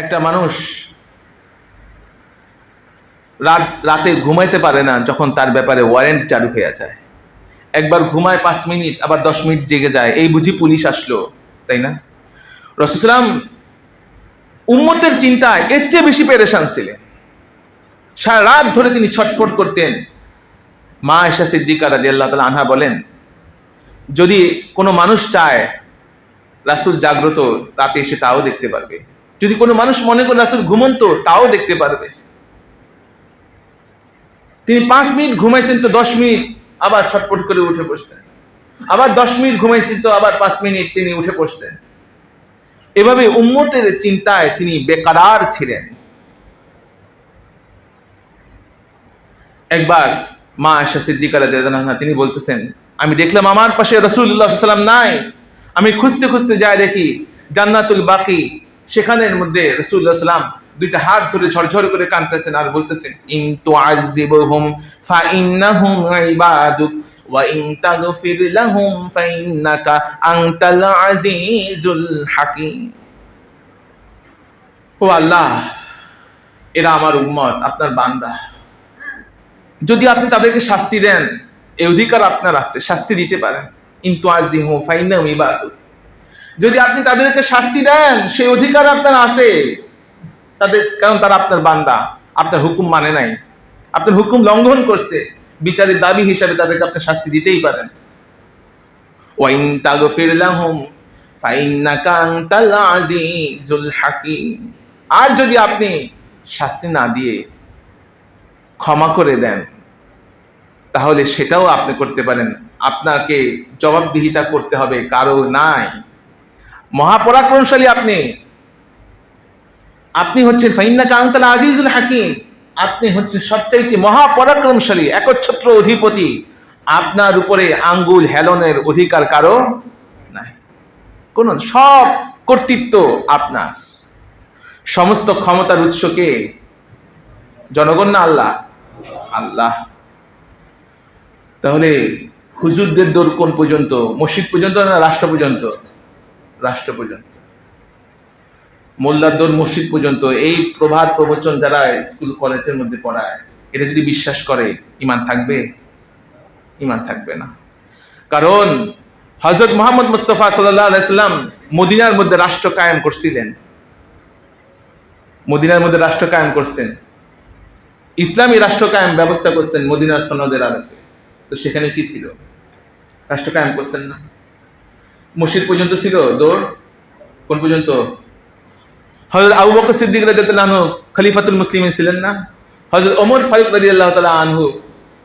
একটা মানুষ রাত, রাতে ঘুমাইতে পারে না যখন তার ব্যাপারে ওয়ারেন্ট চালু হয়ে যায়। একবার ঘুমায় পাঁচ মিনিট, আবার দশ মিনিট জেগে যায়। এই বুঝি পুলিশ আসলো, তাই না? রসুলাম উম্মতের চিন্তায় এর চেয়ে বেশি পেরেশান ছিলেন। সারা রাত ধরে তিনি ছটফট করতেন। মা এসা সিদ্দিকা রাজি আল্লাহ তালা আনহা বলেন, যদি কোনো মানুষ চায়, রাসুল জাগ্রত, রাতে এসে তাও দেখতে পারবে। যদি কোনো মানুষ মনে করে রাসুল ঘুমন্ত, তাও দেখতে পারবে। তিনি পাঁচ মিনিট ঘুমাইছেন তো দশ মিনিট, আবার ছটফট করে উঠে বসছেন। আবার দশ মিনিট ঘুমাইছেন তো আবার পাঁচ মিনিট তিনি উঠে বসছেন। এভাবে উম্মতের চিন্তায় তিনি বেকারার ছিলেন। একবার মা আয়সা সিদ্দিকা রাদিয়াল্লাহু তিনি বলতেছেন, আমি দেখলাম আমার পাশে আলাইহি ওয়াসাল্লাম নাই। আমি খুঁজতে খুঁজতে যাই দেখি জান্নাতুল বাকি সেখানের মধ্যে রাসূলুল্লাহ সাল্লাম দুইটা হাত ধরে ঝরঝর করে কাঁদতেছেন আর বলতেছেন, ইন তুআযিবহুম ফাইন্নাহুম ইবাদুক ওয়া ইন তাগফির লাহুম ফাইন্নাকা আনতাল আজিজুল হাকীম. ও আল্লাহ, এরা আমার উম্মত, আপনার বান্দা। যদি আপনি তাদেরকে শাস্তি দেন এই অধিকার আপনার আছে, শাস্তি দিতে পারেন। কিন্তু আজিহু ফাইনাম ইবাদুক যদি আপনি তাদেরকে শাস্তি দেন, সেই অধিকার আপনার আছে। তাদের কারণ তারা আপনার বান্দা, আপনার হুকুম মানে নাই। আপনার হুকুম লঙ্ঘন করছে। বিচারের দাবি হিসাবে তাদেরকে আপনি শাস্তি দিতেই পারেন। ওয়াইন তাগফির লাহুম, ফাইন্নাকা আনতাল আজিজুল হাকীম। আর যদি আপনি শাস্তি না দিয়ে ক্ষমা করে দেন, তাহলে সেটাও আপনি করতে পারেন। আপনাকে জবাবদিহিতা করতে হবে, কারও নাই। মহাপরাক্রমশালী আপনি। আপনি হচ্ছেন ফাইন্না কান্তাল আজিজুল হাকিম। আপনি হচ্ছেন সবচাইতে মহাপরাক্রমশালী, একচ্ছত্র অধিপতি। আপনার উপরে আঙ্গুল হেলনের অধিকার কারও নাই। কোন সব কর্তৃত্ব আপনার। সমস্ত ক্ষমতার উৎসকে জনগণ না আল্লাহ? আল্লাহ। তাহলে হুজুরদের দৌড় কোন পর্যন্ত, মসজিদ পর্যন্ত না রাষ্ট্র পর্যন্ত? রাষ্ট্র পর্যন্ত। মোল্লার মসজিদ পর্যন্ত, এই প্রভাত প্রবচন যারা স্কুল, কলেজের মধ্যে পড়ায় এটা যদি বিশ্বাস করে, ইমান থাকবে? ইমান থাকবে না। কারণ হজরত মোহাম্মদ মুস্তফা সাল্লাম মদিনার মধ্যে রাষ্ট্র কায়েম করছিলেন। মদিনার মধ্যে রাষ্ট্র কায়েম করছেন। ইসলামী রাষ্ট্র কায়েম ব্যবস্থা করছেন মদিনার সনদের আলোকে। তো সেখানে কি ছিল? রাষ্ট্র কায়েম করছেন না। মসজিদ পর্যন্ত ছিল? দৌড়? কোন পর্যন্ত? হজরত আবু বকর সিদ্দিক আনহু খলিফাতুল মুসলিম ছিলেন না? হজরত ওমর ফারুক রাজি আল্লাহ তালা আনহু,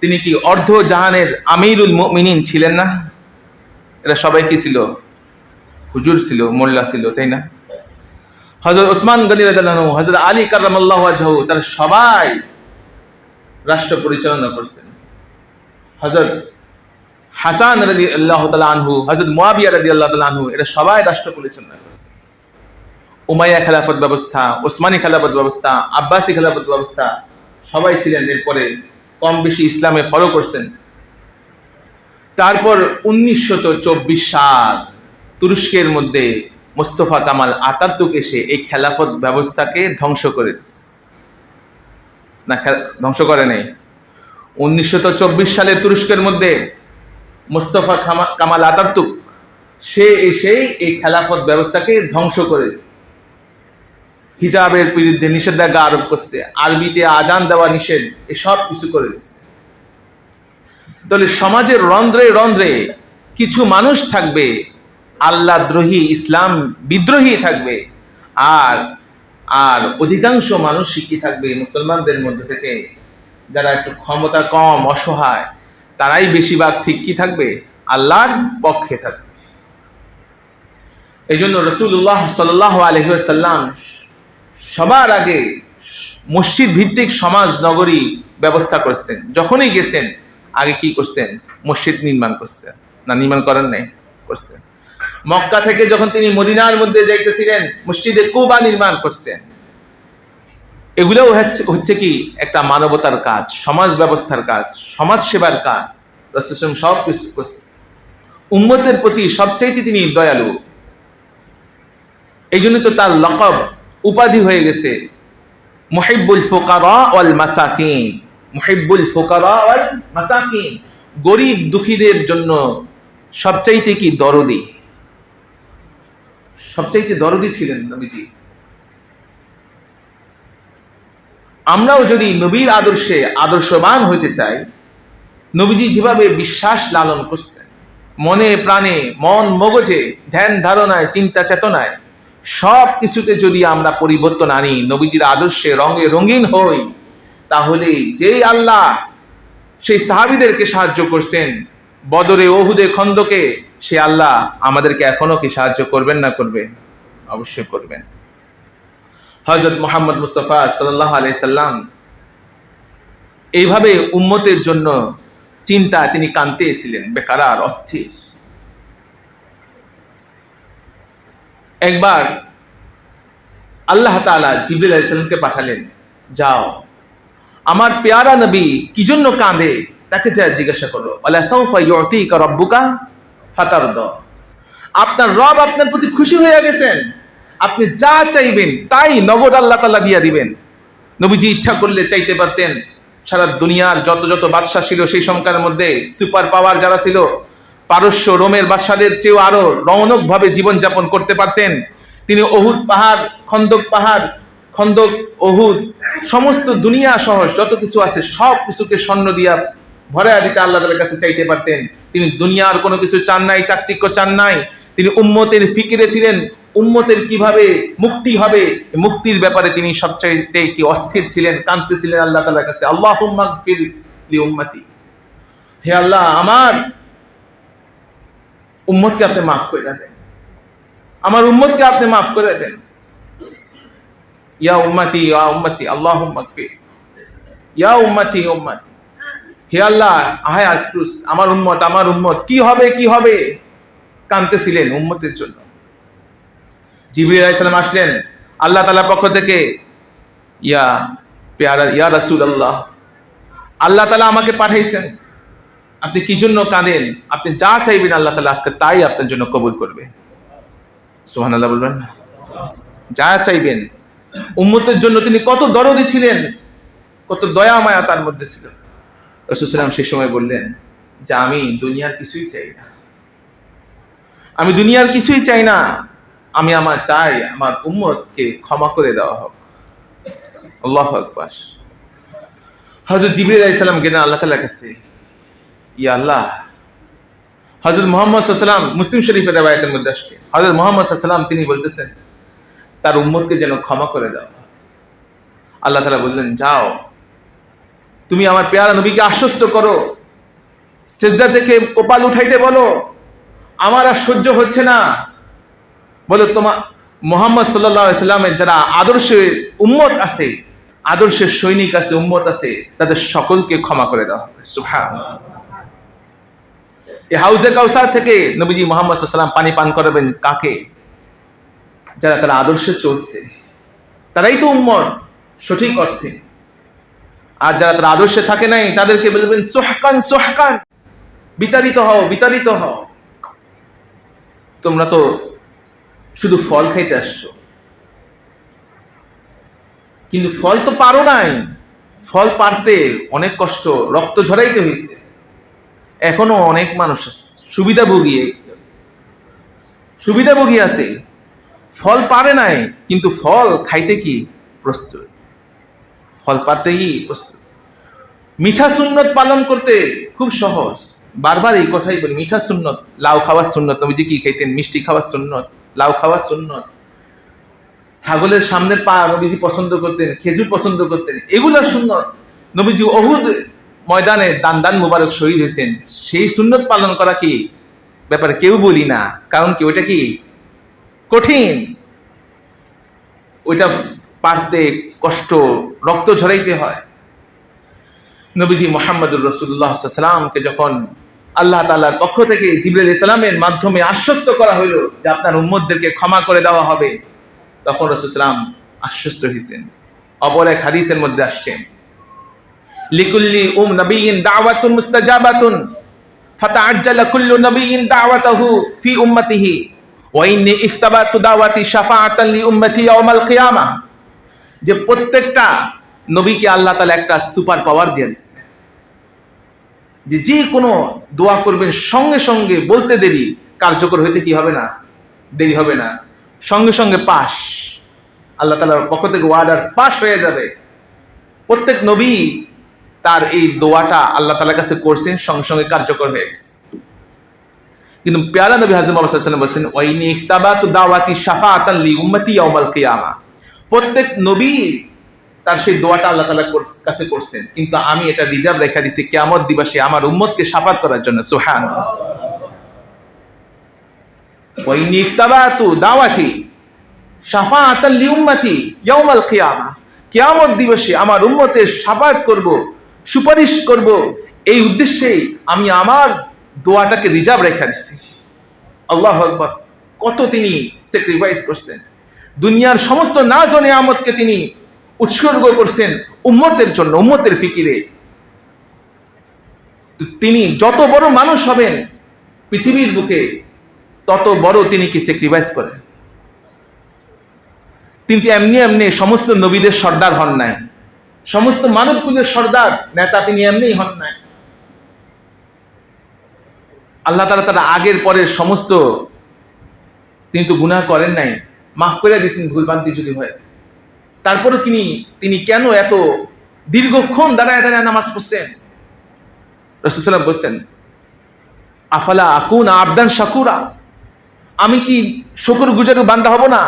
তিনি কি অর্ধ জাহানের আমিরুল মুমিনিন ছিলেন না? এরা সবাই কি ছিল? হুজুর ছিল, মোল্লা ছিল, তাই না? হজরত ওসমান গনি আনহু হজরত আলী কারামাল্লাহু ওয়াজহু, তারা সবাই রাষ্ট্র পরিচালনা করছেন। হজরত হাসান রাদি আল্লাহ আনহু হজরত মুয়াবিয়া রাদি আল্লাহ আনহু, এরা সবাই রাষ্ট্র পরিচালনা উমাইয়া খেলাফত ব্যবস্থা, ওসমানী খেলাফত ব্যবস্থা, আব্বাসী খেলাফত ব্যবস্থা, সবাই ছিলেন এরপরে কম বেশি ইসলামে ফলো করছেন। তারপর উনিশশো চব্বিশ সাল তুরস্কের মধ্যে মোস্তফা কামাল আতার্তুক এসে এই খেলাফত ব্যবস্থাকে ধ্বংস করে না ধ্বংস করে নাই। উনিশশো সালে তুরস্কের মধ্যে মোস্তফা কামাল আতার্তুক, সে এসেই এই খেলাফত ব্যবস্থাকে ধ্বংস করে হিজাবের বিরুদ্ধে নিষেধাজ্ঞা আরোপ করছে, আরবিতে আজান দেওয়া নিষেধ, এসব কিছু করে দিচ্ছে তাহলে সমাজের রন্ধ্রে রন্ধ্রে কিছু মানুষ থাকবে, আল্লাহ দ্রোহী, ইসলাম বিদ্রোহী থাকবে, আর আর অধিকাংশ মানুষ শিক্ষি থাকবে মুসলমানদের মধ্যে থেকে, যারা একটু ক্ষমতা কম, অসহায় তারাই বেশিরভাগ ঠিক কি থাকবে? আল্লাহর পক্ষে থাকবে। এই জন্য রসুল্লাহ সাল্লাহ আলহিসাল্লাম সবার আগে মসজিদ ভিত্তিক সমাজ নগরী ব্যবস্থা করছেন। যখনই গেছেন, আগে কি করছেন? মসজিদ নির্মাণ করছেন। না, নির্মাণ করেন নাই, করছেন। মক্কা থেকে যখন তিনি মদিনার মধ্যে যাইতেছিলেন, মসজিদে কুবা নির্মাণ করছেন। এগুলোও হচ্ছে কি একটা মানবতার কাজ, সমাজ ব্যবস্থার কাজ, সমাজ সেবার কাজ। সব কিছু উম্মতের প্রতি সবচাইতে তিনি দয়ালু। এই জন্য তো তার লকব উপাধি হয়ে গেছে। মুহিব্বুল ফোকারা ওয়াল মাসাকিন। মুহিব্বুল ফোকারা ওয়াল মাসাকিন। গরিব দুঃখীদের জন্য সবচাইতে কি দরদি? সবচাইতে দরদি ছিলেন নবীজি। আমরাও যদি নবীর আদর্শে আদর্শবান হইতে চাই, নবীজি যেভাবে বিশ্বাস লালন করছেন, মনে প্রাণে, মন মগজে, ধ্যান ধারণায়, চিন্তা চেতনায় সব কিছুতে যদি আমরা পরিবর্তন আনি, নবীজির আদর্শে রঙে রঙিন হই, তাহলে যেই আল্লাহ সেই সাহাবিদেরকে সাহায্য করছেন, বদরে ওহুদে খন্দকে, সে আল্লাহ আমাদেরকে এখনও কি সাহায্য করবেন না করবেন? অবশ্যই করবেন। হজরত মোহাম্মদ মুস্তফা সাল্লাহ আলাই সাল্লাম এইভাবে উম্মতের জন্য চিন্তা তিনি কানতে এসেছিলেন, বেকারার, অস্থির। একবার আল্লাহ তালা জিবরিল আলাইসাল্লামকে পাঠালেন, যাও, আমার পেয়ারা নবী কি জন্য কাঁদে? তাকে যা জিজ্ঞাসা করো আল্লাহ রব্বুকা ফাতারদ। আপনার রব আপনার প্রতি খুশি হয়ে গেছেন। আপনি যা চাইবেন, তাই নগদ আল্লাহ তাল্লাহ দিয়া দিবেন। নবীজি ইচ্ছা করলে চাইতে পারতেন, সারা দুনিয়ার যত যত বাদশাহ ছিল সেই সংখ্যার মধ্যে সুপার পাওয়ার যারা ছিল, পারস্য, রোমের বাদশাদের চেয়েও আরও রৌনকভাবে জীবনযাপন করতে পারতেন। তিনি অহুদ পাহাড়, খন্দক পাহাড়, খন্দক অহুদ সমস্ত দুনিয়া সহ যত কিছু আছে সব কিছুকে স্বর্ণ দিয়া ভরা দিতে আল্লাহ তালার কাছে চাইতে পারতেন। তিনি দুনিয়ার কোনো কিছু চান নাই, চাকচিক্য চান নাই। তিনি উম্মতের ফিকিরে ছিলেন উম্মতের কীভাবে মুক্তি হবে মুক্তির ব্যাপারে তিনি সবচাইতে কি অস্থির ছিলেন কাঁদতে ছিলেন আল্লাহ তালার কাছে। আল্লাহ ফির উম্মতি। হে আল্লাহ, আমার উম্মতকে আপনি মাফ করে দেন। আমার উম্মতকে আপনি মাফ করে দেন। ইয়া উম্মতি ইয়া উম্মতি আল্লাহ ফির ইয়া উম্মতি উম্মতি। হে আল্লাহ আহায় আসফুস আমার উম্মত আমার উম্মত, কি হবে কি হবে? কানতেছিলেন উম্মতের জন্য। জিবরিল আলাইসালাম আসলেন। আল্লাহ তালার পক্ষ থেকে, ইয়া পেয়ারা, ইয়া রাসুল আল্লাহ আল্লাহ তালা আমাকে পাঠাইছেন। আপনি কি জন্য কাঁদেন? আপনি যা চাইবেন আল্লাহ তালা আজকে তাই আপনার জন্য কবুল করবে। সোহান আল্লাহ বলবেন যা চাইবেন। উম্মতের জন্য তিনি কত দরদি ছিলেন, কত দয়া মায়া তার মধ্যে ছিল। রসুলাম সে সময় বললেন যে, আমি দুনিয়ার কিছুই চাই না। আমি দুনিয়ার কিছুই চাই না। আমি আমার চাই, আমার উম্মতকে ক্ষমা করে দেওয়া হোক। আল্লাহ আকবার। হজরত জিবরিল আলাইসাল্লাম গেলেন আল্লাহ তালার কাছে। ইয়া আল্লাহ হজরত মোহাম্মদ সাল্লাম মুসলিম শরীফের রেবায়তের মধ্যে আসছে। হজরত মোহাম্মদ সাল্লাম তিনি বলতেছেন, তার উম্মতকে যেন ক্ষমা করে দাও। আল্লাহ তালা বললেন, যাও, তুমি আমার পেয়ারা নবীকে আশ্বস্ত করো। সেজদা থেকে কপাল উঠাইতে বলো। আমার আর সহ্য হচ্ছে না। বলো তোমার মোহাম্মদ সাল্লাহ যারা আদর্শের উম্মত আছে আদর্শের সৈনিক আছে, উম্মত আছে, তাদের সকলকে ক্ষমা করে দেওয়া হবে এই হাউজে কাউসার থেকে নবীজি মোহাম্মদ সাল্লাম পানি পান করাবেন কাকে? যারা তারা আদর্শে চলছে, তারাই তো উম্মত, সঠিক অর্থে। আর যারা তারা আদর্শে থাকে নাই, তাদেরকে বলবেন সোহকান সোহকান, বিতাড়িত হও বিতাড়িত হও। তোমরা তো শুধু ফল খাইতে আসছো। কিন্তু ফল তো পারো নাই। ফল পারতে অনেক কষ্ট, রক্ত ঝরাইতে হয়েছে এখনও অনেক মানুষ সুবিধাভোগী সুবিধাভোগী আছে। ফল পারে নাই, কিন্তু ফল খাইতে কি প্রস্তুত? ফল পারতে কি প্রস্তুত? মিঠা সুন্নত পালন করতে খুব সহজ। বারবার এই কথাই বলি, মিঠা সুন্নত, লাউ খাওয়ার সুন্নত, নবীজি কি খাইতেন? মিষ্টি খাওয়ার সুন্নত। লাউ খাওয়া সুন্নত। ছাগলের সামনের পা নবীজি পছন্দ করতেন, খেজুর পছন্দ করতেন, এগুলো সুন্নত। নবীজি অহুদ ময়দানে দান দান মুবারক শহীদ হয়েছেন। সেই সুন্নত পালন করা কি? ব্যাপারে কেউ বলি না। কারণ কি? ওইটা কি? কঠিন। ওইটা পারতে কষ্ট, রক্ত ঝরাইতে হয়। নবীজি মোহাম্মদুর রসুল্লাহ সাল্লামকে যখন আল্লাহ তালার পক্ষ থেকে জিবরুল ইসলামের মাধ্যমে আশ্বস্ত করা হইল যে আপনার উম্মদদেরকে ক্ষমা করে দেওয়া হবে। তখন রসুলাম আশ্বস্ত হয়েছেন অপর এক হাদিসের মধ্যে আসছেন লিকুল্লি উম নবীন দাওয়াতুন মুস্তাজাবাতুন, ফাতাআজ্জালা কুল্লু নবীন দাওয়াতাহু ফি উম্মতিহি ওয়াইনি ইখতাবাতু দাওয়াতি শাফাআতান লি উম্মতি ইয়াউমাল কিয়ামা। যে প্রত্যেকটা নবীকে আল্লাহ তাআলা একটা সুপার পাওয়ার দিয়ে দিয়েছে। যে যে কোনো দোয়া করবেন সঙ্গে সঙ্গে বলতে দেরি, কার্যকর হইতে কি হবে না? দেরি হবে না। সঙ্গে সঙ্গে পাশ আল্লাহ তালার পক্ষ থেকে ওয়ার্ডার পাশ হয়ে যাবে। প্রত্যেক নবী তার এই দোয়াটা আল্লাহ তালার কাছে করছেন, সঙ্গে সঙ্গে কার্যকর হয়ে গেছে। কিন্তু পেয়ারা নবী সাল্লাম বলছেন, ওয়াইনি ইখতাবাতু দাওয়াতি শাফাআতান লি উম্মতি ইয়াউমাল কিয়ামা। প্রত্যেক নবী তার সেই দোয়াটা আল্লাহ তাআলার কাছে করছেন। কিন্তু আমি এটা রিজার্ভ রেখে দিছি, কিয়ামত দিবসে আমার উম্মতকে শাফাত করার জন্য করব, সুপারিশ এই আমি আমার দোয়াটাকে রিজার্ভ রেখে দিচ্ছি কত তিনি করছেন। দুনিয়ার সমস্ত নাজ ও নিয়ামতকে তিনি উৎসর্গ করছেন উম্মতের জন্য, উম্মতের ফিকিরে। তিনি যত বড় মানুষ হবেন পৃথিবীর বুকে, তত বড় তিনি কি স্যাক্রিফাইস করেন? তিনি এমনি এমনি সমস্ত নবীদের সর্দার হন নাই। সমস্ত মানব কুলের সর্দার, নেতা তিনি এমনিই হন নাই। আল্লাহ তালা তারা আগের পরের সমস্ত তিনি তো গুনাহ করেন নাই। মাফ করে দিয়েছেন ভুলভ্রান্তি যদি হয়। তারপরে তিনি তিনি কেন এত দীর্ঘক্ষণ দাঁড়ায় দাঁড়ায় নামাজ পড়ছেন? রসুলাম বলছেন, আফালা আকুন আবদান শাকুরা? আমি কি শকুর গুজারু বান্দা হব না?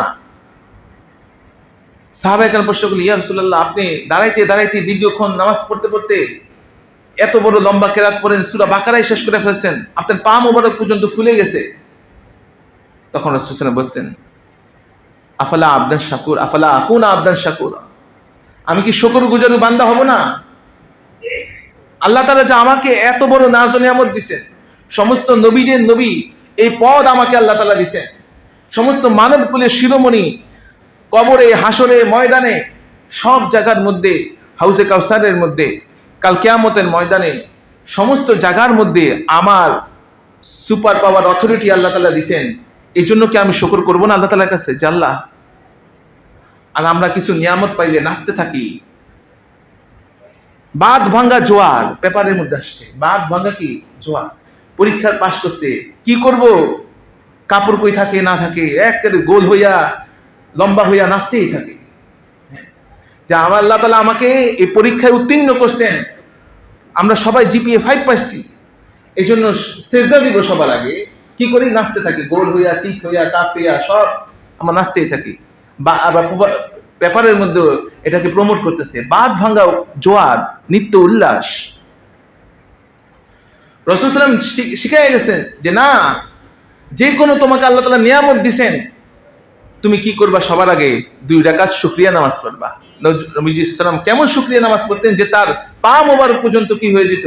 সাহাবাহ কেন প্রশ্ন করলি ইয়া রসুল্লাহ আপনি দাঁড়াইতে দাঁড়াইতে দীর্ঘক্ষণ নামাজ পড়তে পড়তে এত বড় লম্বা কেরাত পড়েন, সুরা বাকারাই শেষ করে ফেলছেন, আপনার পা মোবারক পর্যন্ত ফুলে গেছে? তখন রসুল বলছেন আফালা আবদান শাকুর, আফালা আকুন আবদান শাকুর। আমি কি শকর গুজারু বান্দা হব না? আল্লাহ তালা যে আমাকে এত বড় নাজ নিয়ামত দিছেন, সমস্ত নবীদের নবী এই পদ আমাকে আল্লাহ তালা দিছেন। সমস্ত মানব কুলের শিরোমণি, কবরে হাসরে ময়দানে, সব জায়গার মধ্যে হাউসে কাউসারের মধ্যে, কাল কেয়ামতের ময়দানে, সমস্ত জায়গার মধ্যে আমার সুপার পাওয়ার অথরিটি আল্লাহ তালা দিছেন। এই জন্য কি আমি শকর করব না আল্লাহ তালার কাছে? জাল্লা আর আমরা কিছু নিয়ামত পাইলে নাচতে থাকি। বাদ ভাঙ্গা জোয়ার পেপারের মধ্যে আসছে। বাদ ভাঙ্গা কি? জোয়ার। পরীক্ষার পাশ করছে। কি করব? কাপড় কই থাকে, না থাকে, একেবারে গোল হইয়া, লম্বা হইয়া নাচতেই থাকে। যে আমার আল্লাহ তালা আমাকে এই পরীক্ষায় উত্তীর্ণ করছেন। আমরা সবাই জিপিএ ফাইভ পাইছি। এই জন্য সেজদা দিব সবার আগে। কি করি? নাচতে থাকি। গোল হইয়া, চিত হইয়া কাপ হইয়া, সব আমরা নাচতেই থাকি। বা আবার পেপারের মধ্যে এটাকে প্রমোট করতেছে। বাদ ভাঙ্গা জোয়ার, নিত্য উল্লাস। রসুল সালাম শিখাই গেছেন যে, না, যে কোনো তোমাকে আল্লাহ তালা নিয়ামত দিছেন, তুমি কি করবা সবার আগে? দুই ডাকাত শুক্রিয়া নামাজ পড়বা। নবীজি সালাম কেমন শুক্রিয়া নামাজ পড়তেন যে তার পা মোবারক পর্যন্ত কি হয়ে যেত?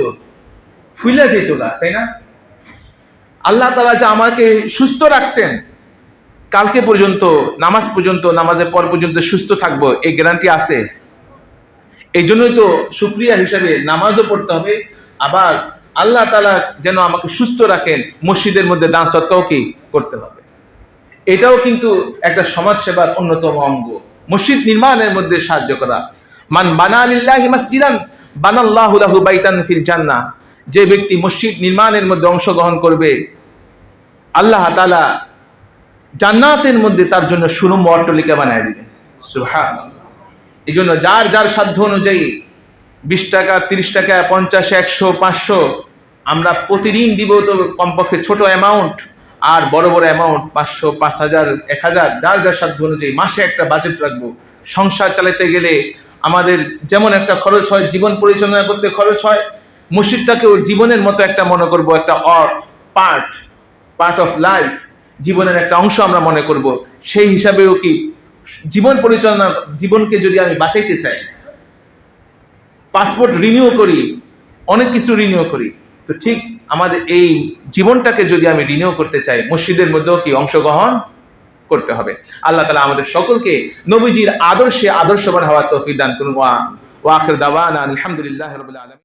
ফুলে যেত না তাই না? আল্লাহ তালা যে আমাকে সুস্থ রাখছেন, কালকে পর্যন্ত, নামাজ পর্যন্ত, নামাজের পর পর্যন্ত সুস্থ থাকব, এই গ্যারান্টি আছে। এই জন্যই তো সুক্রিয়া হিসাবে নামাজও পড়তে হবে। আবার আল্লাহ তালা যেন আমাকে সুস্থ রাখেন, মসজিদের মধ্যে দান সৎকাও কি করতে হবে। এটাও কিন্তু একটা সমাজ সেবার অন্যতম অঙ্গ। মসজিদ নির্মাণের মধ্যে সাহায্য করা। মান বানা আলিল্লাহি মাসজিদান, বানাল্লাহু লাহু বাইতান ফিল জান্নাহ। যে ব্যক্তি মসজিদ নির্মাণের মধ্যে অংশগ্রহণ করবে আল্লাহ তালা জান্নাতের মধ্যে তার জন্য সুরম অট্টলিকা বানায় দিবেন এই জন্য যার যার সাধ্য অনুযায়ী বিশ টাকা, তিরিশ টাকা, পঞ্চাশ, একশো, পাঁচশো, আমরা প্রতিদিন দিব তো কমপক্ষে ছোট অ্যামাউন্ট আর বড় বড় অ্যামাউন্ট পাঁচশো, পাঁচ হাজার, এক হাজার, যার যার সাধ্য অনুযায়ী মাসে একটা বাজেট রাখব। সংসার চালাতে গেলে আমাদের যেমন একটা খরচ হয়, জীবন পরিচালনা করতে খরচ হয় মসজিদটাকেও জীবনের মতো একটা মনে করব একটা পার্ট পার্ট অফ লাইফ জীবনের একটা অংশ আমরা মনে করব। সেই হিসাবেও কি জীবন পরিচালনা, জীবনকে যদি আমি বাঁচাইতে চাই পাসপোর্ট রিনিউ করি, অনেক কিছু রিনিউ করি, তো ঠিক আমাদের এই জীবনটাকে যদি আমি রিনিউ করতে চাই, মসজিদের মধ্যেও কি অংশগ্রহণ করতে হবে। আল্লাহ তালা আমাদের সকলকে নবীজির আদর্শে আদর্শবান হওয়ার তৌফিক দান করুন। ওয়া ওয়াখির দাওয়ানা আলহামদুলিল্লাহ রাব্বিল আলামিন।